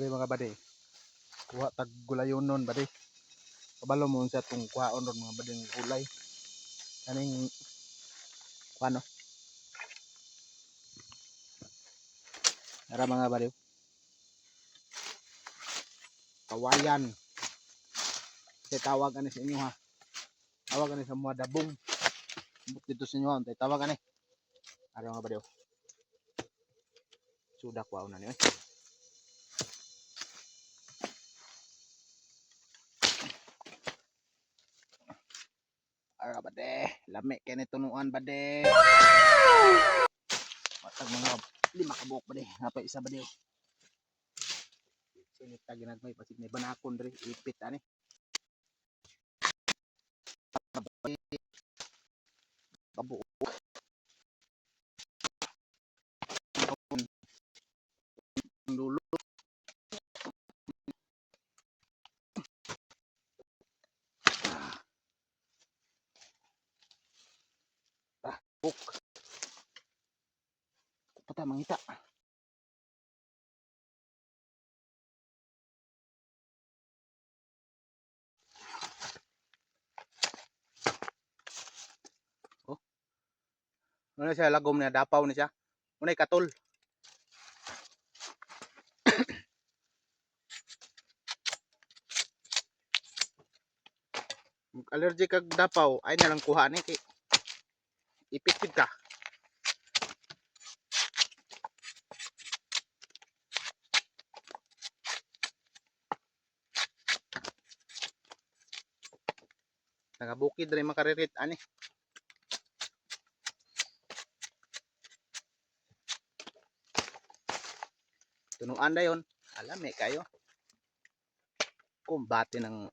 Okay mga bade. Kuha tag gulayon nun bade. Kabalo mo sa tong kuhaon ron mga bade ng gulay. Kaning ano? Tara mga bade. Kawayan. Kasi tawag ani sa inyo ha. Tawag ani sa mga dabong. Buk dito sa inyo. Tay tawag ani. Ara mga bade. Sudak wa na ni. eh. Ara bade, lami kay ni tunuan bade. Matag mga lima ka buok bade, napay isa bade. Sinit ta ginagmay pasig may banakon diri, ipit ani. Kabuo. Lulo. Buk. Pata mangita. Oh. Ano siya lagom niya dapaw ni siya. Unay katol. Allergic kag dapaw ay na lang kuha ni kay ipit ka. Nagabukid rin makaririt ani. Tunuan na yun. Alam eh kayo. Kumbate ng